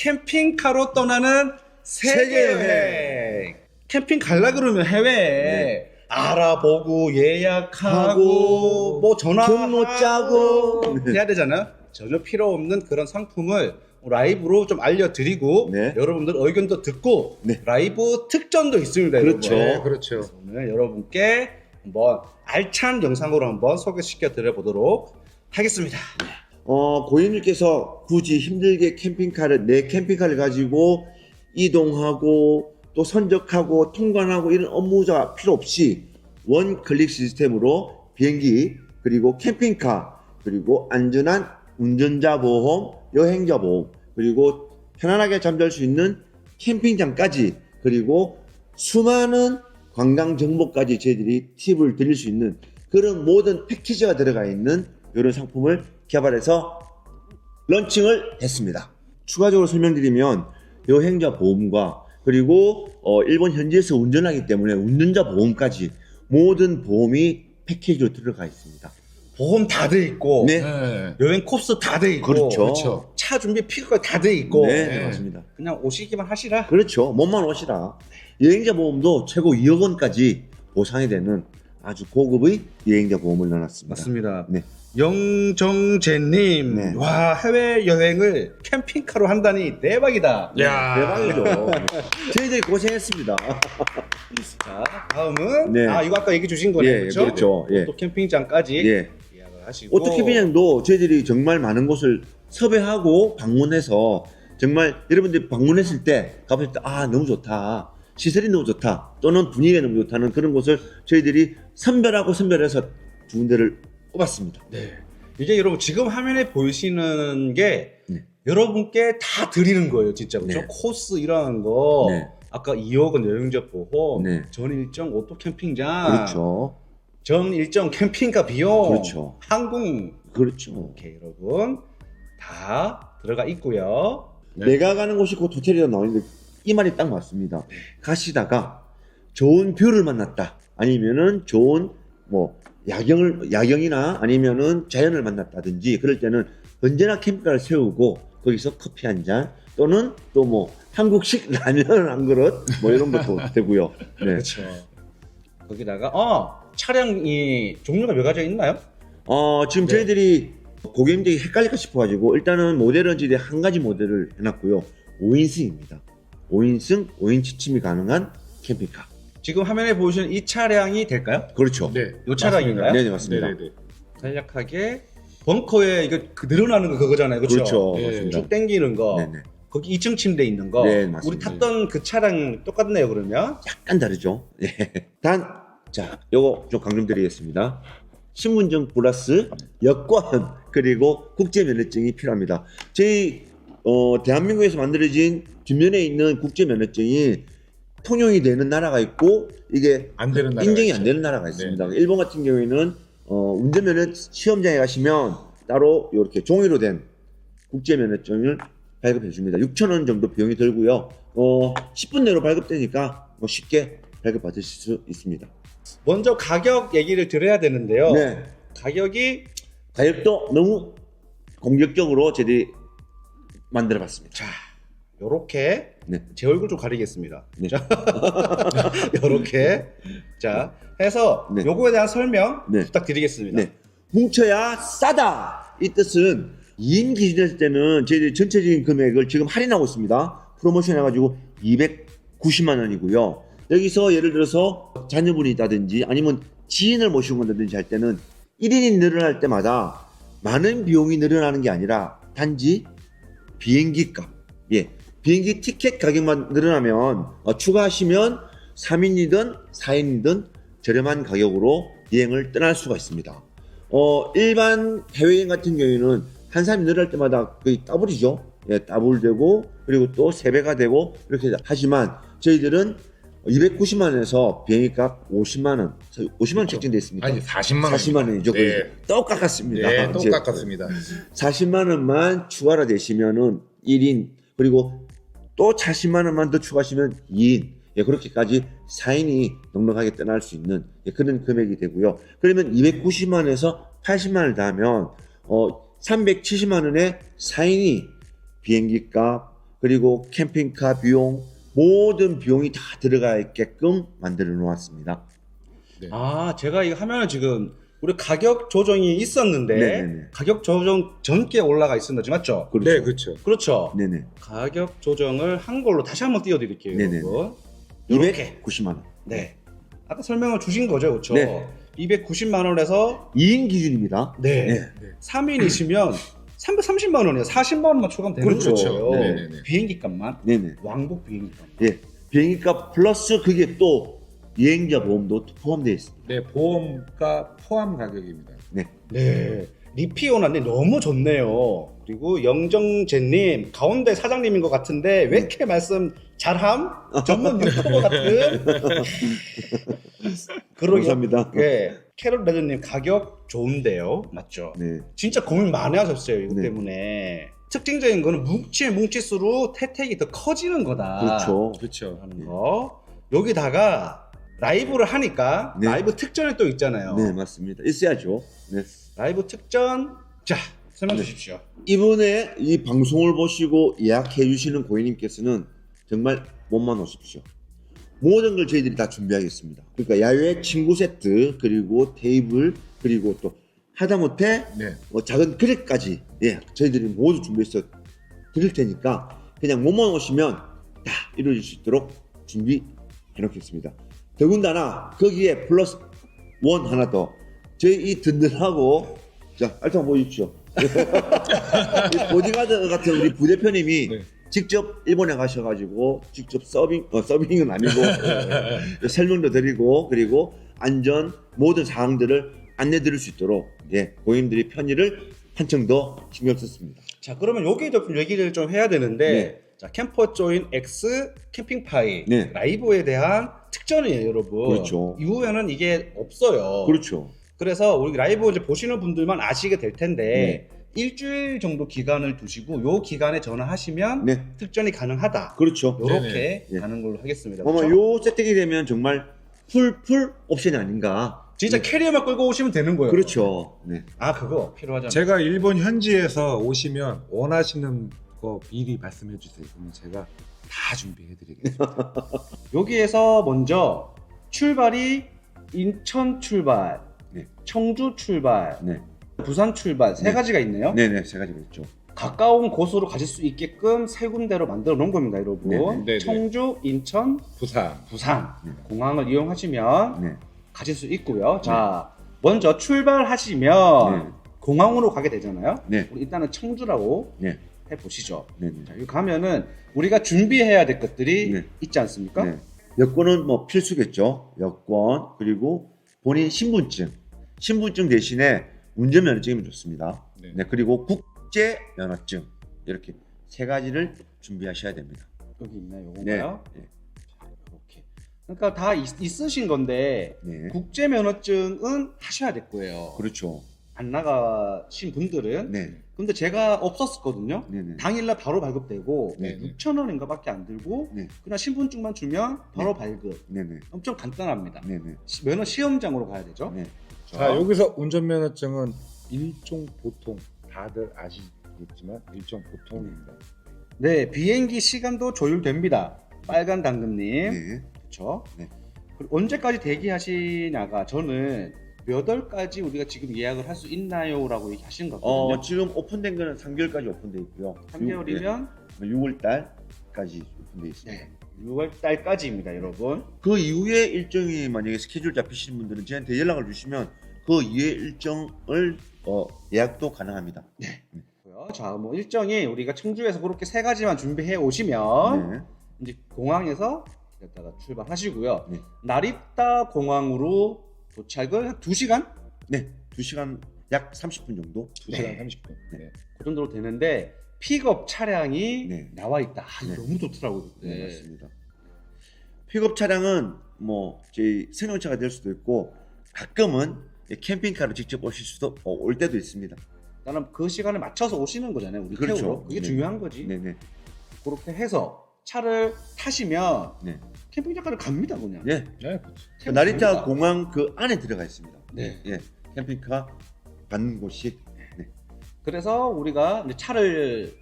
캠핑카로 떠나는 세계 세계 여행. 캠핑 갈라 그러면 해외에 네. 알아보고 예약하고 하고, 뭐 전화 경로 짜고. 네. 해야 되잖아요. 전혀 필요 없는 그런 상품을 라이브로 좀 알려드리고 네. 여러분들 의견도 듣고 네. 라이브 특전도 있습니다. 그렇죠. 여러분. 네, 그렇죠. 오늘 여러분께 한번 알찬 영상으로 한번 소개시켜 드려 보도록 하겠습니다. 어, 고객님께서 굳이 힘들게 캠핑카를, 내 캠핑카를 가지고 이동하고 또 선적하고 통관하고 이런 업무가 필요 없이 원 클릭 시스템으로 비행기, 그리고 캠핑카, 그리고 안전한 운전자 보험, 여행자 보험, 그리고 편안하게 잠잘 수 있는 캠핑장까지, 그리고 수많은 관광 정보까지 저희들이 팁을 드릴 수 있는 그런 모든 패키지가 들어가 있는 이런 상품을 개발해서 런칭을 했습니다. 추가적으로 설명드리면 여행자 보험과 그리고 어, 일본 현지에서 운전하기 때문에 운전자 보험까지 모든 보험이 패키지로 들어가 있습니다. 보험 다 돼 있고 네, 네. 여행 코스 다 돼 있고 그렇죠. 그렇죠. 차 준비 필요가 다 돼 있고 네, 네. 맞습니다. 그냥 오시기만 하시라. 그렇죠. 몸만 오시라. 여행자 보험도 최고 2억 원까지 보상이 되는 아주 고급의 여행자 보험을 넣어놨습니다. 맞습니다. 네. 영정재님, 네. 와 해외 여행을 캠핑카로 한다니 대박이다. 야. 대박이죠. 저희들이 고생했습니다. 자 다음은 네. 아 이거 아까 얘기 주신 거네요, 예, 그렇죠? 그렇죠. 예. 또 캠핑장까지 예. 예약을 하시고 오토캐비장도 저희들이 정말 많은 곳을 섭외하고 방문해서 정말 여러분들이 방문했을 때 가보실 때아 너무 좋다 시설이 너무 좋다 또는 분위기가 너무 좋다는 그런 곳을 저희들이 선별하고 선별해서 두 군데를 꼽았습니다. 네. 이게 여러분 지금 화면에 보이시는 게 네. 여러분께 다 드리는 거예요, 진짜 그렇죠? 네. 코스 이런 거. 네. 아까 2억은 여행자 보험, 네. 전 일정 오토 캠핑장, 그렇죠. 전 일정 캠핑카 비용, 그렇죠. 항공 그렇죠. 이렇게 여러분 다 들어가 있고요. 네. 내가 가는 곳이 곧 호텔이라 나오는데 이 말이 딱 맞습니다. 가시다가 좋은 뷰를 만났다. 아니면은 좋은 뭐 야경을 야경이나 아니면은 자연을 만났다든지 그럴 때는 언제나 캠핑카를 세우고 거기서 커피 한 잔 또는 또 뭐 한국식 라면 한 그릇 뭐 이런 것도 되고요. 네. 그렇죠. 거기다가 어 차량이 종류가 몇 가지 있나요? 어, 지금 네. 저희들이 고객님들이 헷갈릴까 싶어가지고 일단은 모델은 저희한 가지 모델을 해놨고요. 5인승입니다. 5인승, 5인 취침이 가능한 캠핑카. 지금 화면에 보이시는 이 차량이 될까요? 그렇죠. 네. 요 차량인가요? 네, 네, 맞습니다. 네네네. 간략하게 벙커에 이거 그 늘어나는 거 그거잖아요, 그렇죠? 그렇죠. 네. 맞습니다. 쭉 당기는 거. 네네. 거기 2층 침대 있는 거. 네, 맞습니다. 우리 탔던 그 차량 똑같네요, 그러면. 약간 다르죠. 예. 단, 자, 요거 좀 강조드리겠습니다. 신분증 플러스 여권 그리고 국제 면허증이 필요합니다. 저희 어, 대한민국에서 만들어진 뒷면에 있는 국제 면허증이 통용이 되는 나라가 있고 이게 안 되는 나라. 인정이 안 되는 나라가 있습니다. 일본 같은 경우에는 어, 운전면허 시험장에 가시면 따로 이렇게 종이로 된 국제 면허증을 발급해 줍니다. 6천 원 정도 비용이 들고요. 어, 10분 내로 발급되니까 뭐 쉽게 발급 받으실 수 있습니다. 먼저 가격 얘기를 드려야 되는데요. 네. 가격이 가격도 너무 공격적으로 저희들이 만들어봤습니다. 자, 요렇게 네. 제 얼굴 좀 가리겠습니다. 네. 자, 요렇게 자 해서 네. 요거에 대한 설명 네. 부탁드리겠습니다. 네. 뭉쳐야 싸다. 이 뜻은 2인 기준일 때는 저희들이 전체적인 금액을 지금 할인하고 있습니다. 프로모션 해가지고 290만 원이고요. 여기서 예를 들어서 자녀분이 있다든지 아니면 지인을 모시고 간다든지 할 때는 1인이 늘어날 때마다 많은 비용이 늘어나는 게 아니라 단지 비행기 값, 예, 비행기 티켓 가격만 늘어나면 어, 추가하시면 3인이든 4인이든 저렴한 가격으로 여행을 떠날 수가 있습니다. 어, 일반 해외여행 같은 경우에는 한 사람이 늘어날 때마다 거의 더블이죠. 예, 더블 되고 그리고 또 3배가 되고 이렇게 하지만 저희들은 290만 원에서 비행기값 50만 원, 50만 원 책정돼 있습니까? 아니 40만 원. 40만 원이죠. 네. 똑같습니다. 네, 이제 똑같습니다. 40만 원만 추가로 되시면은 1인 그리고 또 40만 원만 더 추가하시면 2인 예, 그렇게까지 4인이 넉넉하게 떠날 수 있는 예, 그런 금액이 되고요. 그러면 290만 원에서 80만 원을 더하면 어 370만 원에 4인이 비행기 값, 그리고 캠핑카 비용 모든 비용이 다 들어가 있게끔 만들어 놓았습니다. 아, 제가 이거 하면은 지금 우리 가격 조정이 있었는데 네네네. 가격 조정 전께 올라가 있었는데 맞죠? 그렇죠. 네, 그렇죠. 그렇죠. 네네. 가격 조정을 한 걸로 다시 한번 띄워드릴게요, 네네네. 여러분. 이렇게. 290만 원. 네. 아까 설명을 주신 거죠, 그렇죠? 네. 290만 원에서 2인 기준입니다. 네. 네. 3인이시면 330만 원이에요. 40만 원만 추가하면 되는 그렇죠. 거예요. 네네네. 비행기 값만. 네네. 왕복 비행기 값만. 예. 비행기 값 플러스 그게 또 여행자 보험도 포함되어 있습니다. 네, 보험가 포함 가격입니다. 네. 리피오나님 너무 좋네요. 그리고 영정재님 가운데 사장님인 것 같은데 왜 이렇게 말씀 잘함? 전문 유튜버 같은. 그러게. 감사합니다. 예. 캐롤 레드님 가격 좋은데요, 맞죠? 네. 진짜 고민 많이 하셨어요 이거 네. 때문에. 특징적인 거는 뭉치 뭉치수록 혜택이 더 커지는 거다. 그렇죠. 그렇죠. 하는 거. 여기다가 라이브를 하니까 네. 라이브 특전이 또 있잖아요. 네, 맞습니다. 있어야죠. 네. 라이브 특전 자 설명 네. 주십시오. 이번에 이 방송을 보시고 예약해 주시는 고객님께서는 정말 몸만 오십시오. 모든 걸 저희들이 다 준비하겠습니다. 그러니까 야외 친구 세트 그리고 테이블 그리고 또 하다못해 네. 뭐 작은 그릇까지 예 저희들이 모두 준비해서 드릴 테니까 그냥 몸만 오시면 다 이루어질 수 있도록 준비해 놓겠습니다. 더군다나 거기에 플러스 원 하나 더 저희 이 든든하고 자 알통 보십시오. 이 보디가드 같은 우리 부대표님이 네. 직접 일본에 가셔가지고 직접 서빙 어, 서빙은 아니고 설명도 드리고 그리고 안전 모든 사항들을 안내드릴 수 있도록 예 고객님들이 편의를 한층 더 신경 썼습니다. 자 그러면 여기에 좀 얘기를 좀 해야 되는데 네. 자 캠퍼 조인 X 캠핑파이 네. 라이브에 대한 특전이에요 여러분. 그렇죠. 이후에는 이게 없어요. 그렇죠. 그래서 우리 라이브 이제 보시는 분들만 아시게 될 텐데 일주일 정도 기간을 두시고 요 기간에 전화하시면 네 특전이 가능하다. 그렇죠. 요렇게 네. 가는 걸로 하겠습니다. 아마 그렇죠? 요 세팅이 되면 정말 풀풀 옵션이 아닌가. 진짜 네. 캐리어만 끌고 오시면 되는 거예요. 그렇죠. 네. 아 그거 필요하잖아요. 제가 일본 현지에서 오시면 원하시는 거 미리 말씀해 주세요. 그러면 제가 다 준비해 드리겠습니다. 여기에서 먼저 출발이 인천 출발, 네. 청주 출발, 네. 부산 출발 세 네. 가지가 있네요. 네네 세 가지가 있죠. 가까운 곳으로 가실 수 있게끔 세 군데로 만들어 놓은 겁니다, 여러분. 네, 네. 네, 네. 청주, 인천, 부산. 부산 네. 공항을 이용하시면 네. 가실 수 있고요. 자, 먼저 출발하시면 네. 공항으로 가게 되잖아요. 네. 우리 일단은 청주라고 네. 해 보시죠. 네 네. 자, 여기 가면은 우리가 준비해야 될 것들이 네. 있지 않습니까? 네. 여권은 뭐 필수겠죠. 여권 그리고 본인 신분증. 신분증 대신에 운전면허증이면 좋습니다. 네. 네. 그리고 국제 면허증 이렇게 세 가지를 준비하셔야 됩니다. 여기 있나요? 네. 요건가요? 네. 자, 이렇게. 그러니까 다 있, 으신 건데 네. 국제 면허증은 하셔야 될 거예요. 그렇죠. 안 나가신 분들은. 네. 근데 제가 없었었거든요. 네네. 당일날 바로 발급되고 네. 6천 원인가 밖에 안 들고 네. 그냥 신분증만 주면 바로 발급. 네네. 엄청 간단합니다. 네네. 시- 면허 시험장으로 가야 되죠. 네. 자, 여기서 운전면허증은 일종 보통 다들 아시겠지만 일종 보통입니다. 네, 비행기 시간도 조율됩니다. 빨간 당근님. 네. 그렇죠? 네. 그리고 언제까지 대기하시냐가 저는 몇 월까지 우리가 지금 예약을 할 수 있나요라고 얘기하신 거거든요. 어, 지금 오픈된 거는 3개월까지 오픈돼 있고요. 3개월이면 6월 달까지 오픈돼 있습니다. 네, 6월 달까지입니다, 여러분. 그 이후에 일정이 만약에 스케줄 잡히시는 분들은 저한테 연락을 주시면 그 이후의 일정을 어, 예약도 가능합니다. 고요. 자, 뭐 일정이 우리가 청주에서 그렇게 세 가지만 준비해 오시면 네. 이제 공항에서 기다렸다가 출발하시고요. 네. 나리타 공항으로 도착을 한 2시간? 네. 2시간 약 30분 정도. 2시간 네. 30분. 네. 그 정도로 되는데 픽업 차량이 네. 나와 있다. 아, 네. 너무 좋더라고요. 네, 맞습니다. 픽업 차량은 뭐 저희 승용차가 될 수도 있고 가끔은 캠핑카로 직접 오실 수도 어, 올 때도 있습니다. 나는 그 시간에 맞춰서 오시는 거잖아요. 우리 그렇죠. 태우러. 그게 네. 중요한 거지. 네네. 그렇게 해서 차를 타시면 네. 캠핑장까지 갑니다, 그냥. 네. 네, 그렇죠. 그 나리타 공항 그 안에 들어가 있습니다. 네. 예. 캠핑카 받는 곳이 그래서 우리가 이제 차를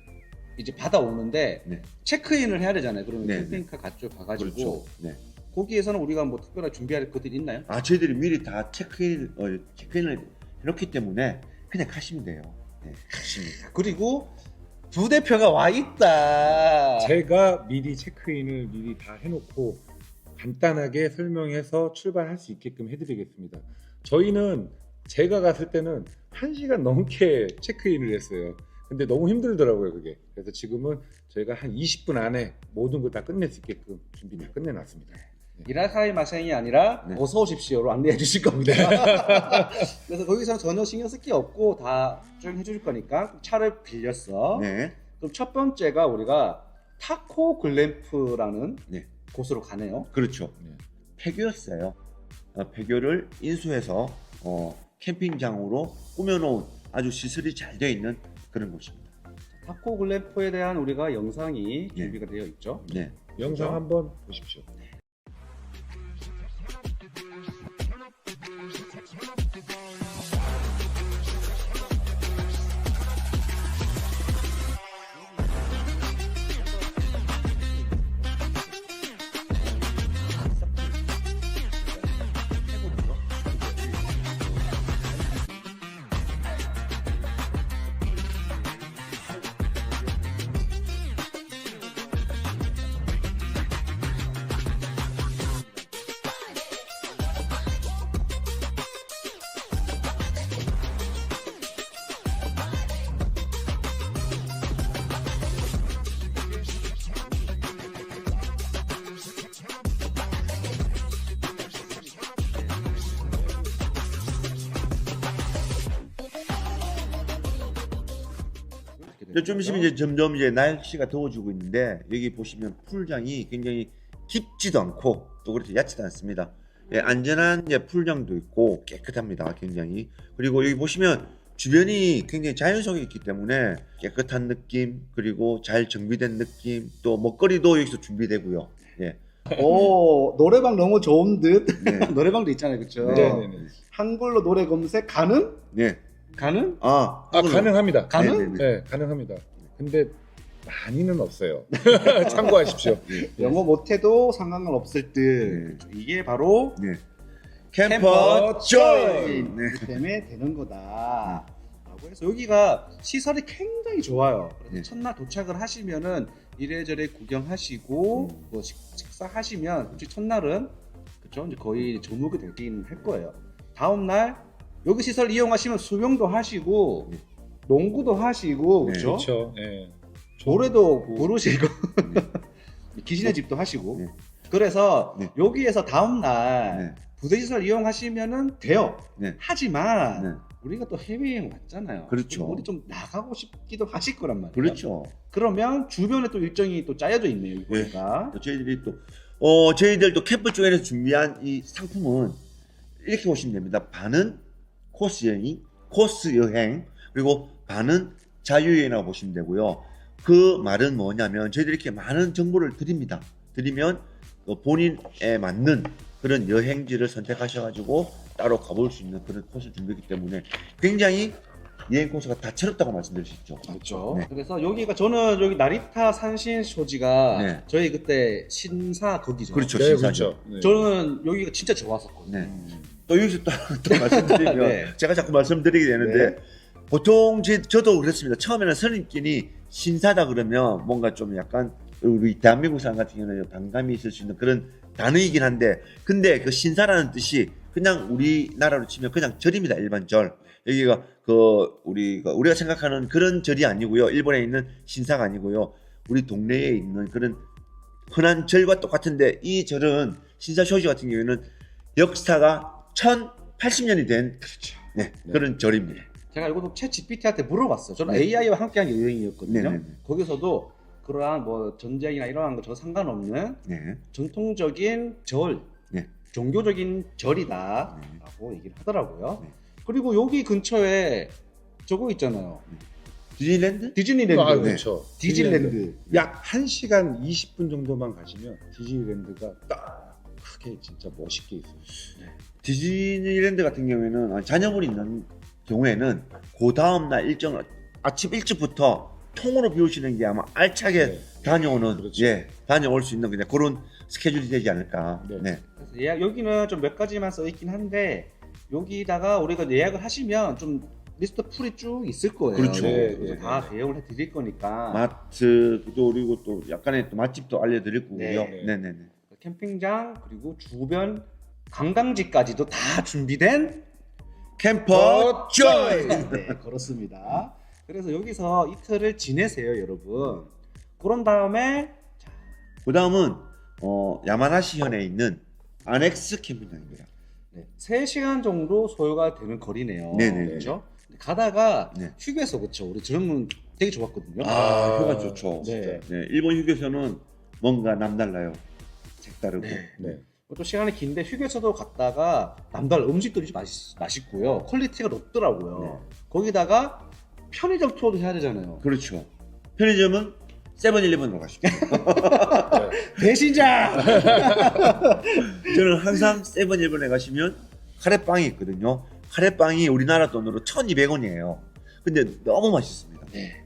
이제 받아오는데 네. 체크인을 해야 되잖아요. 그러면 네, 캠핑카 가쪽 가가지고 그렇죠. 네. 거기에서는 우리가 뭐 특별하게 준비할 것들이 있나요? 아 저희들이 미리 다 체크인 어, 체크인을 해놓기 때문에 그냥 가시면 돼요. 네, 가십니다. 그리고 부대표가 와 있다. 제가 미리 체크인을 미리 다 해놓고 간단하게 설명해서 출발할 수 있게끔 해드리겠습니다. 저희는 제가 갔을 때는 1시간 넘게 체크인을 했어요. 근데 너무 힘들더라고요, 그게. 그래서 지금은 저희가 한 20분 안에 모든 걸 다 끝낼 수 있게끔 준비 다 끝내놨습니다. 이라카이 마생이 아니라 네. 어서 오십시오로 안내해 주실 겁니다. 그래서 거기서 전혀 신경 쓸 게 없고 다 쭉 해줄 거니까 차를 빌렸어. 네. 그럼 첫 번째가 우리가 타코 글램프라는 네. 곳으로 가네요. 그렇죠. 네. 폐교였어요. 어, 폐교를 인수해서 어, 캠핑장으로 꾸며놓은 아주 시설이 잘 되어 있는 그런 곳입니다. 타코 글램프에 대한 우리가 영상이 네. 준비가 되어 있죠. 네. 영상? 한번 보십시오. 있으면 이제 점점 이제 날씨가 더워지고 있는데 여기 보시면 풀장이 굉장히 깊지도 않고 또 그렇게 얕지도 않습니다. 예, 안전한 이제 풀장도 있고 깨끗합니다. 굉장히 그리고 여기 보시면 주변이 굉장히 자연 속에 있기 때문에 깨끗한 느낌 그리고 잘 정비된 느낌 또 먹거리도 여기서 준비되고요. 예, 오 노래방 너무 좋은 듯. 네, 노래방도 있잖아요, 그렇죠? 네. 네네네. 한글로 노래 검색 가능? 네. 가는? 아, 아, 가능합니다. 가능? 네, 네, 네. 네, 가능합니다. 근데 많이는 없어요. 참고하십시오. 영어 못해도 상관은 없을 듯. 네. 이게 바로 네. 캠퍼 캠퍼 조인! 조인. 네. 그 때문에 되는 거다. 라고 해서 여기가 시설이 굉장히 좋아요. 그래서 네. 첫날 도착을 하시면은 이래저래 구경하시고 음. 뭐 식, 식사하시면 솔직히 첫날은 그쵸 이제 거의 저녁이 되긴 할 거예요. 다음 날 여기 시설 이용하시면 수영도 하시고 네. 농구도 하시고 네, 그렇죠. 그렇죠. 네. 노래도 부르시고 네. 귀신의 집도 하시고 네. 그래서 네. 여기에서 다음 날 네. 부대 시설 이용하시면은 돼요. 네. 하지만 네. 우리가 또 해외여행 왔잖아요. 그렇죠. 우리 좀 나가고 싶기도 하실 거란 말이에요. 그렇죠. 그러면 주변에 또 일정이 또 짜여져 있네요. 네. 보니까. 또 저희들이 또, 어, 저희들 또 캠프 쪽에서 준비한 이 상품은 이렇게 보시면 됩니다. 반은 코스 여행, 코스 여행, 그리고 반은 자유여행이라고 보시면 되고요. 그 말은 뭐냐면 저희들이 이렇게 많은 정보를 드립니다. 드리면 어, 본인에 맞는 그런 여행지를 선택하셔가지고 따로 가볼 수 있는 그런 코스를 준비했기 때문에 굉장히 여행 코스가 다채롭다고 말씀드릴 수 있죠. 맞죠. 네. 그래서 여기가 저는 여기 나리타 산신 쇼지가 네. 저희 그때 신사 거기죠. 그렇죠. 네, 신사죠. 그렇죠. 네. 저는 여기가 진짜 좋았었거든요. 네. 또 여기서 또, 또 말씀드리면 네. 제가 자꾸 말씀드리게 되는데 보통 제, 저도 그렇습니다. 처음에는 선임끼리 신사다 그러면 뭔가 좀 약간 우리 대한민국 사람 같은 경우는 반감이 있을 수 있는 그런 단어이긴 한데 근데 그 신사라는 뜻이 그냥 우리나라로 치면 그냥 절입니다. 일반 절. 여기가 그 우리가 우리가 생각하는 그런 절이 아니고요. 일본에 있는 신사가 아니고요. 우리 동네에 있는 그런 흔한 절과 똑같은데 이 절은 신사 쇼지 같은 경우에는 역사가 1080년이 된 네, 네. 그런 절입니다. 제가 이것도 챗 GPT한테 물어봤어요. 저는 네. AI와 함께한 여행이었거든요. 네, 네, 네. 거기서도 그러한 뭐 전쟁이나 이러한 거저 상관없는 네. 전통적인 절, 네. 종교적인 절이다라고 네. 얘기를 하더라고요. 네. 그리고 여기 근처에 저거 있잖아요. 디즈니랜드? 디즈니랜드. 아, 네. 그렇죠. 디즈니랜드. 약 1시간 20분 정도만 가시면 디즈니랜드가 딱 크게 진짜 멋있게 있어요. 디즈니랜드 같은 경우에는 아, 자녀분이 있는 경우에는 그 다음 날 일정 아침 일찍부터 통으로 비우시는 게 아마 알차게 네. 다녀오는 그렇죠. 예 다녀올 수 있는 그냥 그런 스케줄이 되지 않을까. 네. 네. 그래서 예약 여기는 좀 몇 가지만 써 있긴 한데 여기다가 우리가 예약을 하시면 좀 리스트 풀이 쭉 있을 거예요. 그렇죠. 네, 그래서 네, 다 네. 대응을 해드릴 거니까 마트 또 그리고 또 약간의 또 맛집도 알려드릴 거고요. 네. 네, 네, 네. 캠핑장 그리고 주변 관광지까지도 다 준비된 캠퍼 조이. 네, 그렇습니다. 그래서 여기서 이틀을 지내세요, 여러분. 그런 다음에 그 다음은 어, 야마나시 현에 있는 아넥스 캠핑장입니다. 네, 3시간 정도 소요가 되는 거리네요. 네네. 그렇죠? 가다가 네. 휴게소 그렇죠. 우리 저는 되게 좋았거든요. 아, 휴가 좋죠. 네. 네, 일본 휴게소는 뭔가 남달라요. 색다르고. 네. 네. 또 시간이 긴데 휴게소도 갔다가 남달 음식들이 맛있, 맛있고요. 퀄리티가 높더라고요. 네. 거기다가 편의점 투어도 해야 되잖아요. 그렇죠. 편의점은 세븐일레븐으로 가십시오. 배신자! 저는 항상 세븐일레븐에 가시면 카레빵이 있거든요. 카레빵이 우리나라 돈으로 1,200원이에요. 근데 너무 맛있습니다. 네.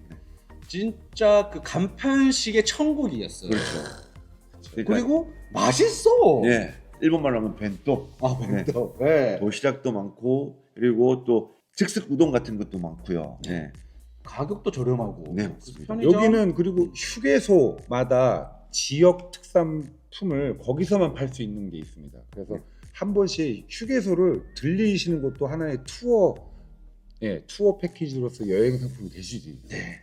진짜 그 간판식의 천국이었어요. 그렇죠. 그리고 맛있어. 네, 일본말로 하면 벤또, 아, 벤또. 네. 도시락도 많고 그리고 또 즉석 우동 같은 것도 많고요. 네. 가격도 저렴하고. 네, 맞습니다. 편의점- 여기는 그리고 휴게소마다 지역 특산품을 거기서만 팔 수 있는 게 있습니다. 그래서 한 번씩 휴게소를 들리시는 것도 하나의 투어, 예, 투어 패키지로서 여행 상품이 될 수도 있어요. 네.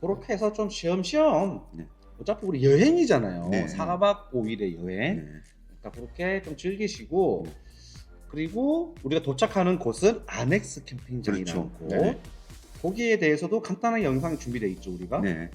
그렇게 해서 좀 쉬엄쉬엄. 네. 어차피 우리 여행이잖아요. 네. 4박 5일의 여행. 네. 그러니까 그렇게 좀 즐기시고 그리고 우리가 도착하는 곳은 아넥스 캠핑장이라는 그렇죠. 곳. 네. 거기에 대해서도 간단한 영상이 준비되어 있죠, 우리가. 네.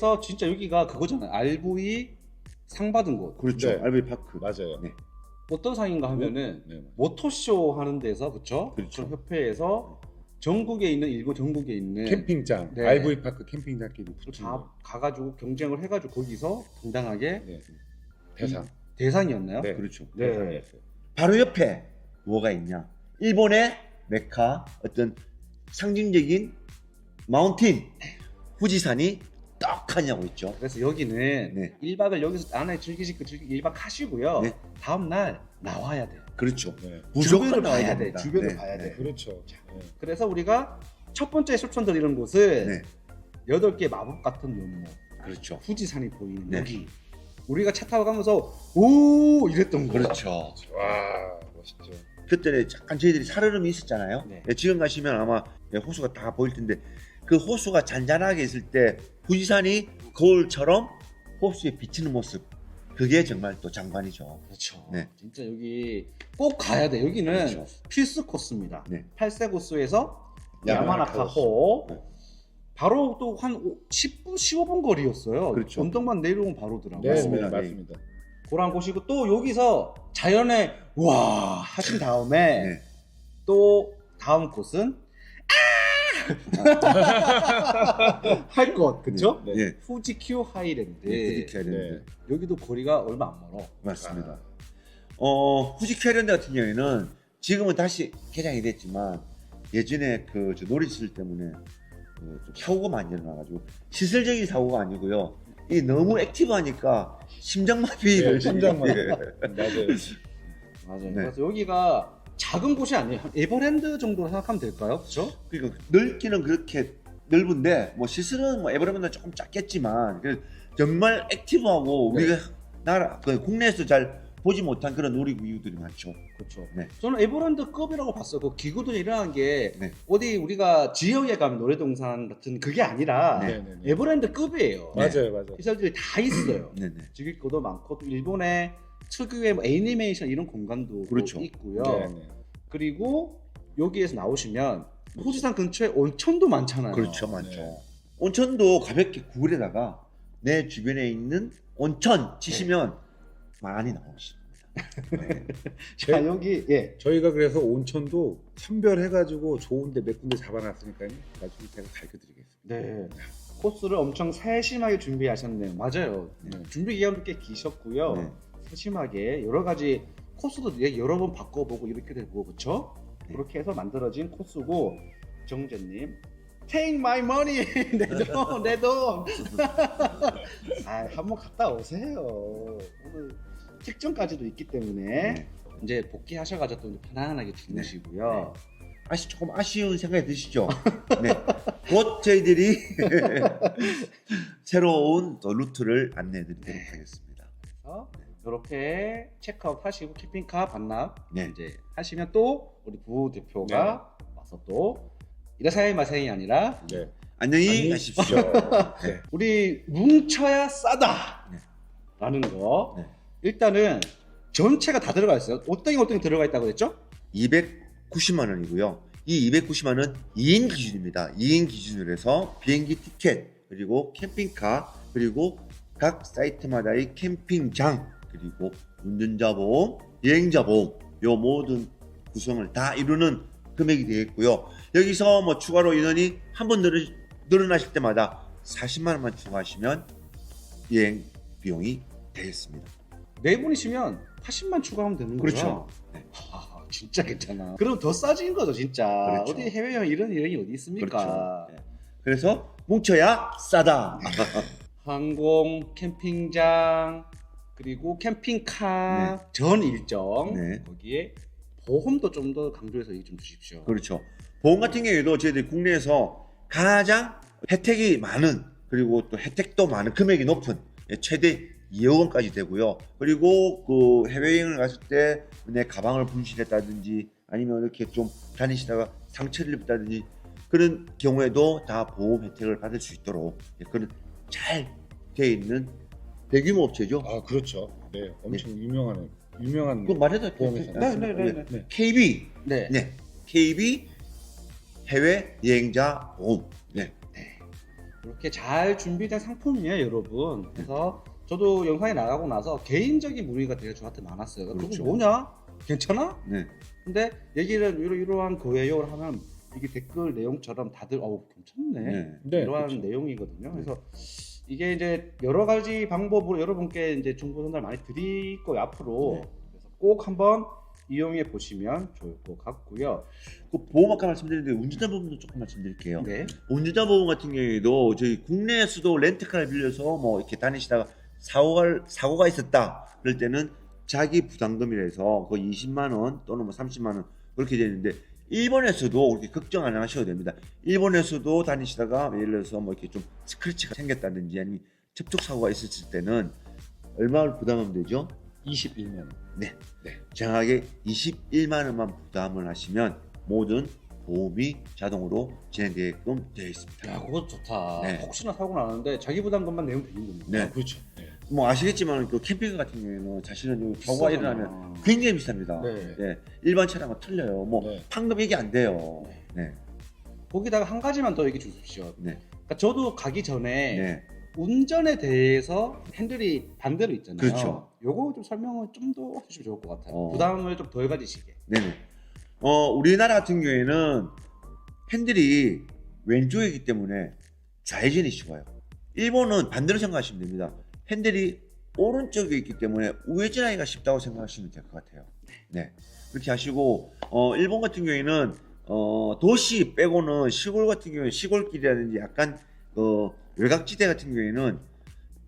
여기에서 진짜 여기가 그거잖아요. RV 상 받은 곳. 그렇죠. 네. 알베 파크. 맞아요. 네. 어떤 상인가 하면은 네. 모터쇼 하는 데서 그쵸? 그렇죠. 그 협회에서 전국에 있는 일본 전국에 있는 캠핑장, 네. RV 파크 캠핑장끼리 붙은 다 거. 가가지고 경쟁을 해가지고 거기서 당당하게 네. 대상. 대상이었나요? 네. 그렇죠. 네. 대상이었어요. 바로 옆에 뭐가 있냐? 일본의 메카 어떤 상징적인 마운틴 후지산이 떡하냐고 있죠. 그래서 여기는 네. 1박을 여기서 안에 즐기실 거 즐기 1박 하시고요. 네. 다음 날 나와야 돼요. 그렇죠. 네. 무조건 주변을 나와야 봐야 돼. 됩니다. 주변을 네, 봐야 네. 돼. 그렇죠. 네. 그래서 우리가 첫 번째 추천드리는 곳은 네. 여덟 개 마법 같은 연못 그렇죠. 후지산이 보이는 네. 여기 우리가 차 타고 가면서 오 이랬던 곳 그렇죠. 와 멋있죠. 그때 잠깐 저희들이 살얼음이 있었잖아요. 네. 네, 지금 가시면 아마 네, 호수가 다 보일 텐데 그 호수가 잔잔하게 있을 때 후지산이 거울처럼 호수에 비치는 모습 그게 정말 또 장관이죠. 그렇죠. 네. 진짜 여기 꼭 가야 돼. 여기는 그렇죠. 필수 코스입니다. 네. 팔세고스에서 야마나카 야마나카호 네. 바로 또 한 10분 15분 거리였어요. 그렇죠. 언덕만 내려오면 바로더라고요. 네, 맞습니다. 네, 네. 맞습니다. 그런 곳이고 또 여기서 자연에 와 하신 다음에 네. 또 다음 곳은 아 할 것, 그쵸? 네. 예. 후지큐 하이랜드. 네, 후지큐 하이랜드. 네. 여기도 거리가 얼마 안 멀어. 맞습니다. 어, 후지큐 하이랜드 같은 경우에는 지금은 다시 개장이 됐지만 예전에 그저 놀이시설 때문에 그좀 사고가 많이 일어나가지고 시설적인 사고가 아니고요. 이 너무 액티브하니까 심장마비를 네, 심장마비. 예. 맞아요. 맞아요. 네. 그래서 여기가 작은 곳이 아니에요. 한 에버랜드 정도로 생각하면 될까요? 그렇죠? 그러니까 넓기는 그렇게 넓은데 뭐 시설은 뭐 에버랜드는 조금 작겠지만 그 정말 액티브하고 네. 우리가 나라 그 국내에서 잘 보지 못한 그런 놀이기구들이 많죠. 그렇죠. 네. 저는 에버랜드급이라고 봤어요. 그 기구들이 일어난 게 네. 어디 우리가 지역에 가면 놀이동산 같은 그게 아니라 네. 네, 네, 네. 에버랜드급이에요. 맞아요, 맞아요. 시설들이 다 있어요. 네네. 즐길 것도 많고 또 일본의 특유의 뭐 애니메이션 이런 공간도 그렇죠. 있고요. 네, 네. 그리고 여기에서 나오시면 후지산 근처에 온천도 많잖아요. 그렇죠, 많죠. 네. 온천도 가볍게 구글에다가 내 주변에 있는 온천 치시면 많이 나오십니다. 네. 자 여기 예 저희가 그래서 온천도 선별해가지고 좋은데 몇 군데 잡아놨으니까요. 나중에 제가 가르쳐드리겠습니다. 네. 코스를 엄청 세심하게 준비하셨네요. 맞아요. 네. 준비 기간도 꽤 기셨고요. 네. 세심하게 여러 가지 코스도 되게 여러 번 바꿔보고 이렇게 되고 그렇죠? 네. 그렇게 해서 만들어진 코스고 정재님 Take my money 내돈 내돈 아 한번 갔다 오세요 오늘 직전까지도 있기 때문에 네. 이제 복귀하셔가지고 또 편안하게 주무시고요 아시 조금 아쉬운 생각이 드시죠? 네. 곧 저희들이 새로운 또 루트를 안내해 드리도록 네. 하겠습니다. 그래서 이렇게 체크아웃 하시고 캠핑카 반납 네. 이제 하시면 또 우리 부 대표가 와서 또 이라사이 마사이 아니라 네. 안녕히 안녕히 가십시오. 네. 우리 뭉쳐야 싸다 네. 라는 거 네. 일단은 전체가 다 들어가 있어요 어떤 게 어떤 게 들어가 있다고 그랬죠? 290만 원이고요. 이 290만 원 2인 기준입니다. 2인 기준으로 해서 비행기 티켓 그리고 캠핑카 그리고 각 사이트마다의 캠핑장 그리고 운전자 보험, 여행자 보험 요 모든 구성을 다 이루는 금액이 되겠고요. 여기서 뭐 추가로 인원이 한 번 늘어, 늘어나실 때마다 40만 원만 추가하시면 여행 비용이 되겠습니다. 네 분이시면 80만 추가하면 되는 거죠? 그렇죠. 네. 아, 진짜 괜찮아 그럼 더 싸진 거죠 진짜 그렇죠. 어디 해외 여행 이런 여행이 어디 있습니까 그렇죠. 네. 그래서 뭉쳐야 싸다. 항공, 캠핑장, 그리고 캠핑카 전 일정 네. 거기에 보험도 좀 더 강조해서 얘기 좀 주십시오. 그렇죠. 보험 같은 경우에도 저희들이 국내에서 가장 혜택이 많은 그리고 또 혜택도 많은 금액이 높은 예, 최대 2억 원까지 되고요. 그리고 그 해외여행을 갔을 때 내 가방을 분실했다든지 아니면 이렇게 좀 다니시다가 상처를 입었다든지 그런 경우에도 다 보험 혜택을 받을 수 있도록 예, 그런 잘 되어 있는 대규모 업체죠. 아 그렇죠. 네, 엄청 유명한 유명한 그거 말해도 보험회사. 네, 네, 네, 네. 네. KB 네. 네 KB 해외 여행자 보험 네. 이렇게 잘 준비된 상품이에요, 여러분. 그래서 저도 영상에 나가고 나서 개인적인 문의가 되게 저한테 많았어요. 그거 그렇죠. 뭐냐? 괜찮아? 네. 근데 얘기를 이러, 이러한 거예요 하면 이게 댓글 내용처럼 다들 어우 괜찮네. 네. 네, 이러한 그렇죠. 내용이거든요. 그래서 이게 이제 여러 가지 방법으로 여러분께 이제 정보 전달 많이 드릴 거예요 앞으로. 네. 그래서 꼭 한번 이용해 보시면 좋을 것 같고요. 그 보험 아까 말씀드렸는데 운전자 보험도 조금 말씀드릴게요. 네. 운전자 보험 같은 경우에도 저희 국내에서도 렌트카를 빌려서 뭐 이렇게 다니시다가 사고가 사고가 있었다 그럴 때는 자기 부담금이라서 그 20만 원 또는 뭐 30만 원 그렇게 되는데 일본에서도 그렇게 걱정 안 하셔도 됩니다. 일본에서도 다니시다가 예를 들어서 뭐 이렇게 좀 스크래치가 생겼다든지 아니면 접촉 사고가 있었을 때는 얼마를 부담하면 되죠? 21년. 원. 정확하게 21만 원만 부담을 하시면 모든 보험이 자동으로 진행되게끔 되어 있습니다. 야, 그것도 좋다. 네. 혹시나 사고 나는데 자기 부담금만 내면 되는군요. 네. 아, 그렇죠. 네. 뭐 아시겠지만 그 캠핑카 같은 경우에는 사실은 이 사고가. 일어나면 굉장히 비쌉니다. 네. 네. 일반 차량과 틀려요. 뭐 네. 판금 얘기 안 돼요. 네. 거기다가 한 가지만 더 얘기해 주십시오. 네. 그러니까 저도 가기 전에 네. 운전에 대해서 핸들이 반대로 있잖아요. 그렇죠. 요거 좀 설명을 좀 더 해주시면 좋을 것 같아요. 어. 부담을 좀 덜 가지시게. 네네. 어, 우리나라 같은 경우에는 핸들이 왼쪽이기 때문에 좌회전이 쉬워요. 일본은 반대로 생각하시면 됩니다. 핸들이 오른쪽에 있기 때문에 우회전하기가 쉽다고 생각하시면 될 것 같아요. 네. 그렇게 하시고, 어, 일본 같은 경우에는, 어, 도시 빼고는 시골 같은 경우에 시골길이라든지 약간, 어, 외곽지대 같은 경우에는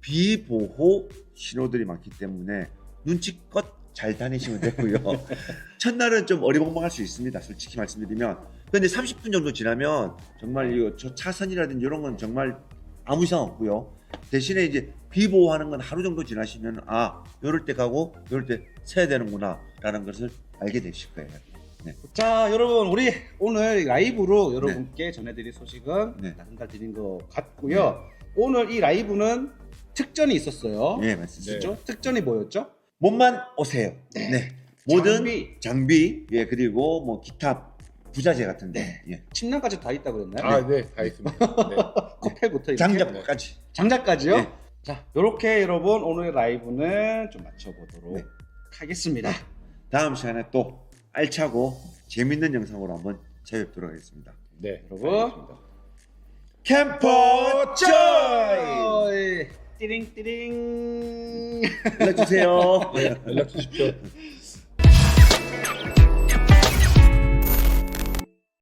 비보호 신호들이 많기 때문에 눈치껏 잘 다니시면 되고요. 첫날은 좀 어리벙벙할 수 있습니다. 솔직히 말씀드리면. 근데 30분 정도 지나면 정말 이거 저 차선이라든지 이런 건 정말 아무 이상 없고요. 대신에 이제 비보호하는 건 하루 정도 지나시면 아, 요럴 때 가고 요럴 때 세야 되는구나 라는 것을 알게 되실 거예요. 자 여러분 우리 오늘 라이브로 여러분께 전해드릴 소식은 네. 전달드린 것 같고요. 오늘 이 라이브는 특전이 있었어요. 예, 맞습니다. 그죠? 특전이 뭐였죠? 몸만 오세요. 네. 모든 장비. 장비, 예, 그리고 뭐 기타 부자재 같은데, 예. 침낭까지 다 있다 그랬나요? 아, 네, 다 있습니다. 네. 코펠부터 이렇게. 장작까지. 장작까지요? 네. 자, 요렇게 여러분 오늘 라이브는 좀 마쳐보도록 네. 하겠습니다. 다음 시간에 또 알차고 재밌는 영상으로 한번 찾아뵙도록 하겠습니다. 네, 여러분. 캠퍼 조이! 띠링 띠링. 연락 주세요. 네, 연락 주십시오.